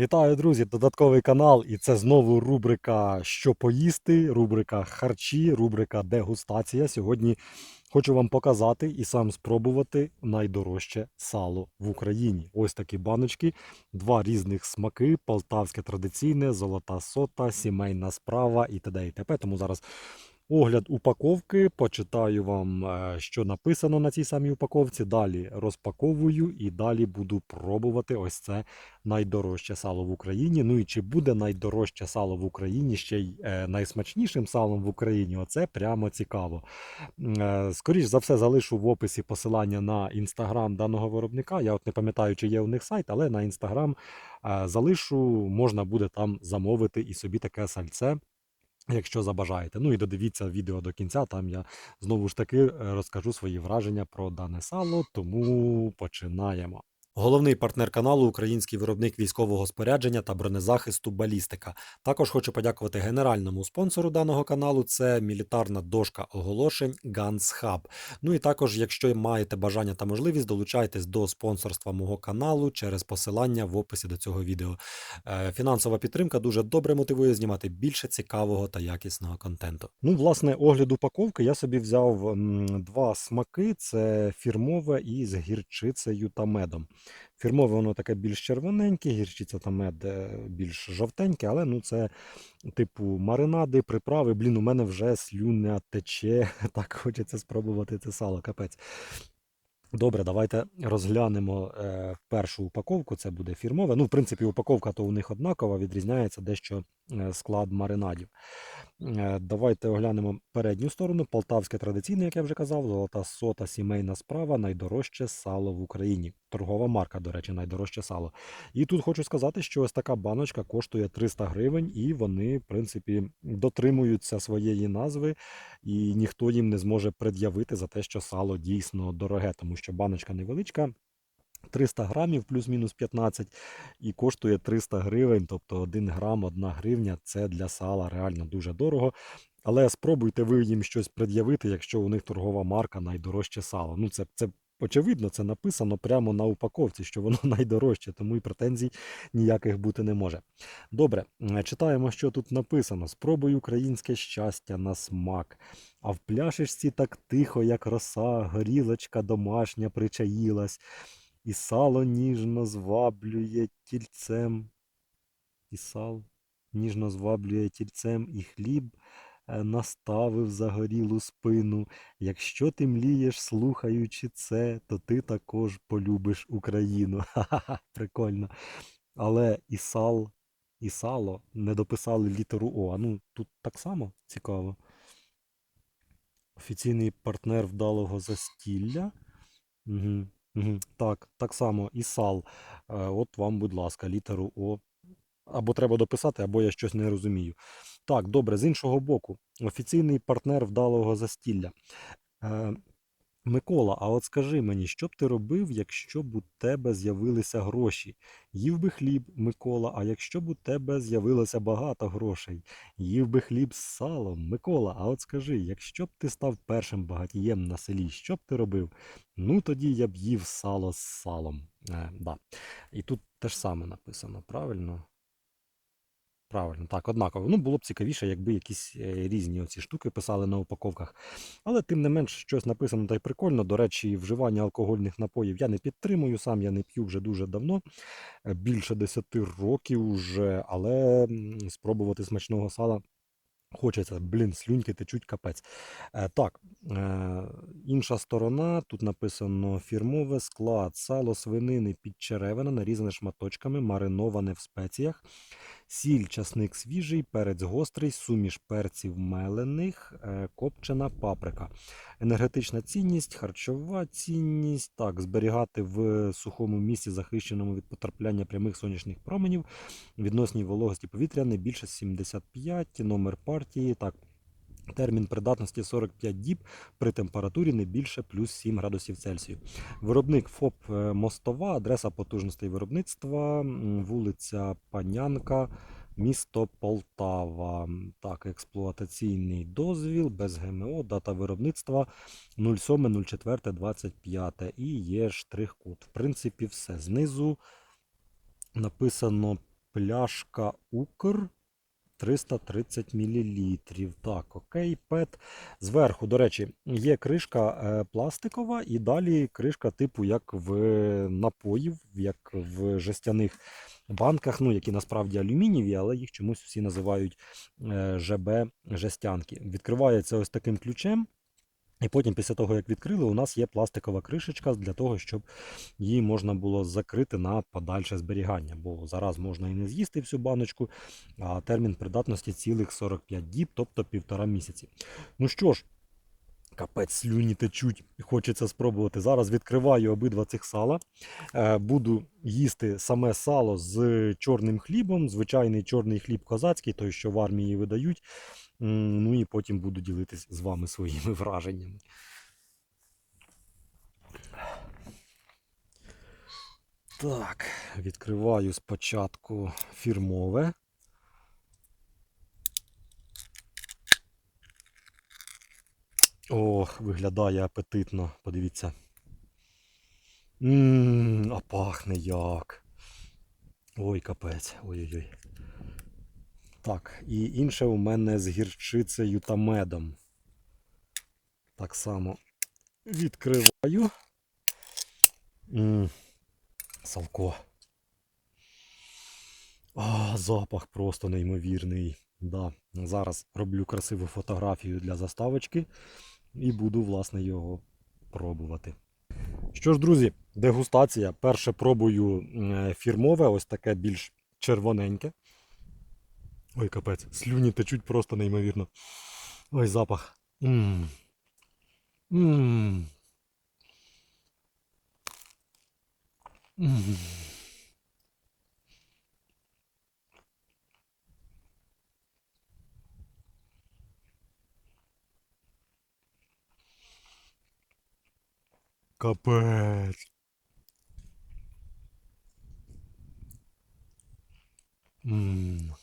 Вітаю, друзі! Додатковий канал, і це знову рубрика Що поїсти, рубрика харчі, рубрика дегустація. Сьогодні хочу вам показати і сам спробувати найдорожче сало в Україні. Ось такі баночки, два різних смаки: полтавське традиційне, золота сота, сімейна справа і т.д. і т.п. Тому зараз Огляд упаковки, почитаю вам, е, що написано на цій самій упаковці. Далі розпаковую і далі буду пробувати ось це найдорожче сало в Україні. Ну і чи буде найдорожче сало в Україні ще й е, найсмачнішим салом в Україні? Оце прямо цікаво. Е, Скоріш за все, залишу в описі посилання на інстаграм даного виробника. Я от не пам'ятаю, чи є у них сайт, але на інстаграм залишу, можна буде там замовити і собі таке сальце. Якщо забажаєте. Ну і додивіться відео до кінця, там я знову ж таки е, розкажу свої враження про дане сало, тому починаємо. Головний партнер каналу український виробник військового спорядження та бронезахисту Балістика. Також хочу подякувати генеральному спонсору даного каналу. Це мілітарна дошка оголошень Guns Hub. Ну і також, якщо маєте бажання та можливість, долучайтесь до спонсорства мого каналу через посилання в описі до цього відео. Е, Фінансова підтримка дуже добре мотивує знімати більше цікавого та якісного контенту. Ну, власне, огляд упаковки я собі взяв два смаки: це фірмове і з гірчицею та медом. Фірмове воно таке більш червоненьке, гірчиця та мед е, більш жовтеньке, але ну це типу маринади, приправи. Блін, у мене вже слюня тече. Так хочеться спробувати це сало, капець. Добре, давайте розглянемо е, першу упаковку. Це буде фірмове. Ну, в принципі, упаковка то у них однакова, відрізняється дещо е, склад маринадів. Е, давайте оглянемо передню сторону. Полтавське традиційне, як я вже казав, золота сота, сімейна справа, найдорожче сало в Україні. Торгова марка, до речі, найдорожче сало. І тут хочу сказати, що ось така баночка коштує 300 гривень, і вони, в принципі, дотримуються своєї назви, і ніхто їм не зможе пред'явити за те, що сало дійсно дороге, тому що баночка невеличка. 300 грамів плюс-мінус 15 і коштує 300 гривень, тобто 1 грам, 1 гривня це для сала реально дуже дорого. Але спробуйте ви їм щось пред'явити, якщо у них торгова марка найдорожче сало. Ну, це, це очевидно, це написано прямо на упаковці, що воно найдорожче, тому і претензій ніяких бути не може. Добре, читаємо, що тут написано. Спробуй українське щастя на смак. А в пляшечці так тихо, як роса, горілочка домашня причаїлась. І сало ніжно зваблює тільцем, і сал ніжно зваблює тільцем, і хліб е, наставив загорілу спину. Якщо ти млієш, слухаючи це, то ти також полюбиш Україну. Ха-ха-ха, прикольно. Але і сал, і сало не дописали літеру О. А ну тут так само цікаво. Офіційний партнер вдалого застілля. Угу. Угу. Так, так само і сал. Е, От вам, будь ласка, літеру О. Або треба дописати, або я щось не розумію. Так, добре, з іншого боку, офіційний партнер вдалого застілля. Е, Микола, а от скажи мені, що б ти робив, якщо б у тебе з'явилися гроші? Їв би хліб, Микола, а якщо б у тебе з'явилося багато грошей? Їв би хліб з салом, Микола, а от скажи, якщо б ти став першим багатієм на селі, що б ти робив? Ну тоді я б їв сало з салом. Е, да. І тут те ж саме написано, правильно? Правильно, так, однаково. Ну, було б цікавіше, якби якісь е, різні оці штуки писали на упаковках. Але тим не менш, щось написано та й прикольно. До речі, вживання алкогольних напоїв я не підтримую, сам я не п'ю вже дуже давно, е, більше 10 років вже, але спробувати смачного сала хочеться. Блін, слюньки течуть капець. Е, Так, інша сторона, тут написано фірмове склад, сало свинини підчеревина, нарізане шматочками, мариноване в спеціях. Сіль, часник свіжий, перець гострий, суміш перців мелених, е, копчена паприка. Енергетична цінність, харчова цінність. Так, зберігати в сухому місці, захищеному від потрапляння прямих сонячних променів, відносній вологості повітря не більше 75, номер партії. Так, термін придатності 45 діб при температурі не більше плюс 7 градусів Цельсію. Виробник ФОП е, Мостова, адреса потужностей виробництва, вулиця Панянка, місто Полтава. Так, експлуатаційний дозвіл без ГМО, дата виробництва 07.04.25 і є штрих-код. В принципі, все. Знизу написано Пляшка Укр 330 мл. Так, окей, пет. Зверху, до речі, є кришка е, пластикова і далі кришка типу як в напоїв, як в жестяних банках, ну, які насправді алюмінієві, але їх чомусь всі називають е, ЖБ жестянки. Відкривається ось таким ключем. І потім, після того, як відкрили, у нас є пластикова кришечка для того, щоб її можна було закрити на подальше зберігання. Бо зараз можна і не з'їсти всю баночку, а термін придатності цілих 45 діб, тобто півтора місяці. Ну що ж, капець слюні течуть, хочеться спробувати. Зараз відкриваю обидва цих сала. Е, Буду їсти саме сало з чорним хлібом, звичайний чорний хліб козацький, той, що в армії видають. Ну і потім буду ділитись з вами своїми враженнями. Так, відкриваю спочатку фірмове. Ох, виглядає апетитно, подивіться. Ммм, а пахне як. Ой, капець. Ой-ой-ой. Так, і інше у мене з гірчицею та медом. Так само відкриваю. М, Салко. А, запах просто неймовірний. Да. Зараз роблю красиву фотографію для заставочки і буду, власне, його пробувати. Що ж, друзі, дегустація. Перше пробую е, фірмове, ось таке більш червоненьке. Ой, капець, слюні течуть просто неймовірно. Ой, запах. Мм. Мм. Мм. Капець. Мм.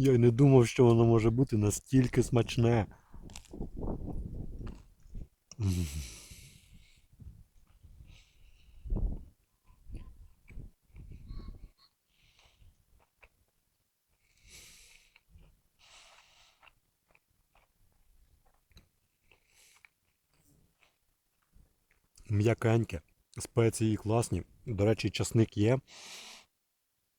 Я й не думав, що воно може бути настільки смачне. М'якеньке, спеції класні. До речі, часник є.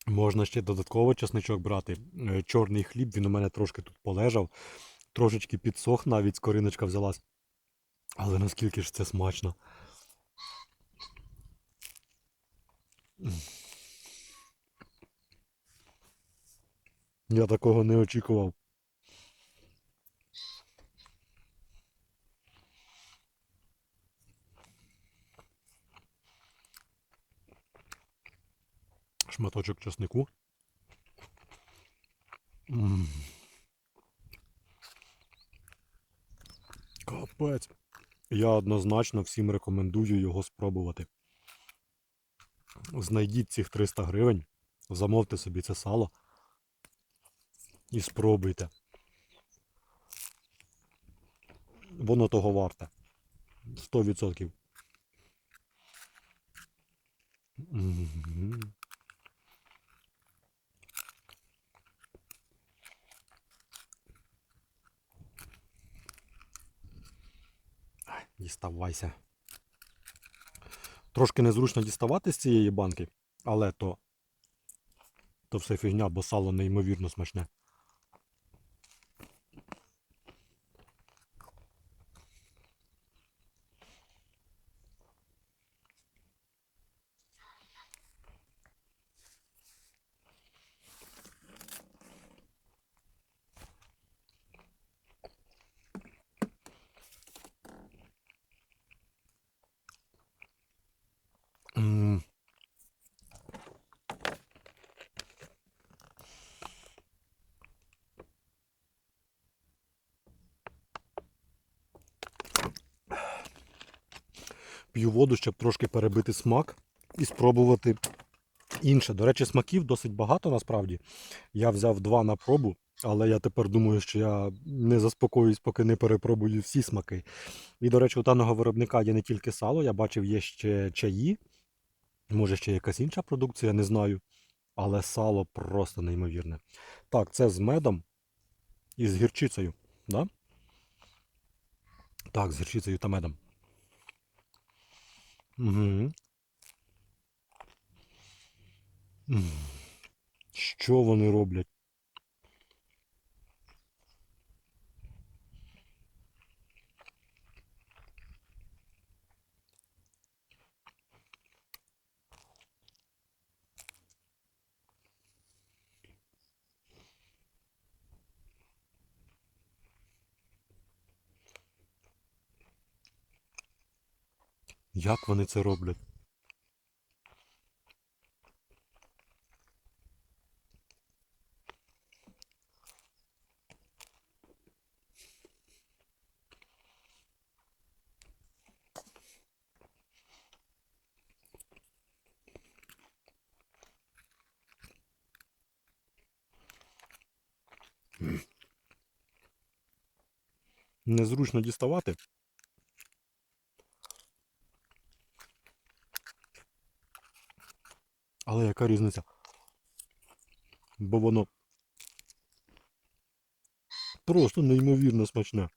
Можна ще додатково часничок брати. Е, Чорний хліб, він у мене трошки тут полежав, трошечки підсох, навіть скориночка взялась. Але наскільки ж це смачно. Я такого не очікував. Шматочок часнику. М. Капець. Я однозначно всім рекомендую його спробувати. Знайдіть цих 300 гривень, замовте собі це сало і спробуйте. Воно того варте. 100%. Діставайся. Трошки незручно діставати з цієї банки, але то, то все фігня, бо сало неймовірно смачне. П'ю воду, щоб трошки перебити смак і спробувати інше. До речі, смаків досить багато насправді. Я взяв два на пробу, але я тепер думаю, що я не заспокоюсь, поки не перепробую всі смаки. І, до речі, у даного виробника є не тільки сало, я бачив, є ще чаї. Може, ще якась інша продукція, не знаю. Але сало просто неймовірне. Так, це з медом і з гірчицею. Да? Так, з гірчицею та медом. Угу. Що вони роблять? Як вони це роблять? Незручно діставати. Але яка різниця? Бо воно просто неймовірно смачне.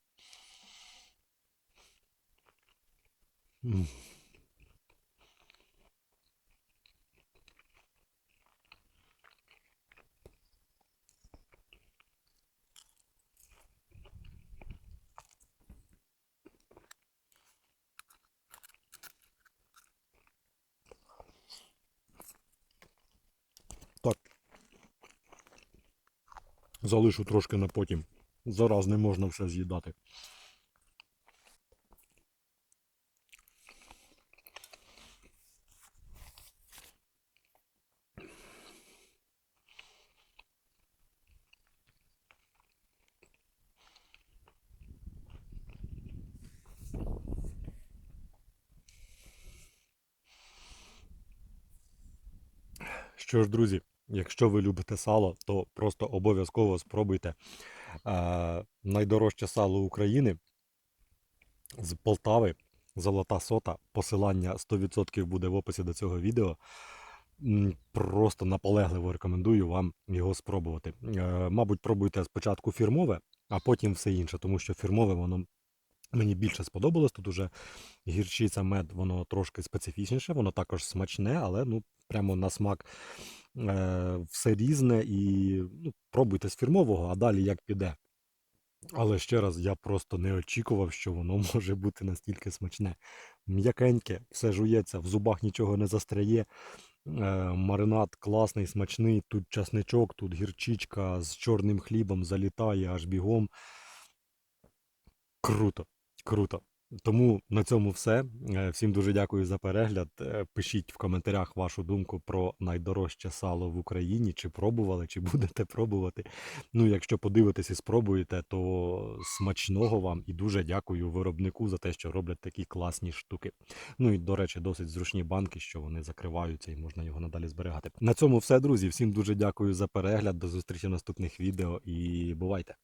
Залишу трошки на потім. Зараз не можна все з'їдати. Що ж, друзі, якщо ви любите сало, то просто обов'язково спробуйте е, найдорожче сало України з Полтави, Золота сота. Посилання 100% буде в описі до цього відео. Просто наполегливо рекомендую вам його спробувати. Е, Мабуть, пробуйте спочатку фірмове, а потім все інше, тому що фірмове воно мені більше сподобалось. Тут уже гірчиця мед, воно трошки специфічніше, воно також смачне, але ну прямо на смак все різне і ну, пробуйте з фірмового, а далі як піде. Але ще раз, я просто не очікував, що воно може бути настільки смачне. М'якеньке, все жується, в зубах нічого не застряє. Е, маринад класний, смачний. Тут часничок, тут гірчичка з чорним хлібом залітає аж бігом. Круто, круто. Тому на цьому все. Е, Всім дуже дякую за перегляд. Е, Пишіть в коментарях вашу думку про найдорожче сало в Україні. Чи пробували, чи будете пробувати. Ну, якщо подивитесь і спробуєте, то смачного вам і дуже дякую виробнику за те, що роблять такі класні штуки. Ну і до речі, досить зручні банки, що вони закриваються і можна його надалі зберігати. На цьому все, друзі. Всім дуже дякую за перегляд. До зустрічі в наступних відео і бувайте!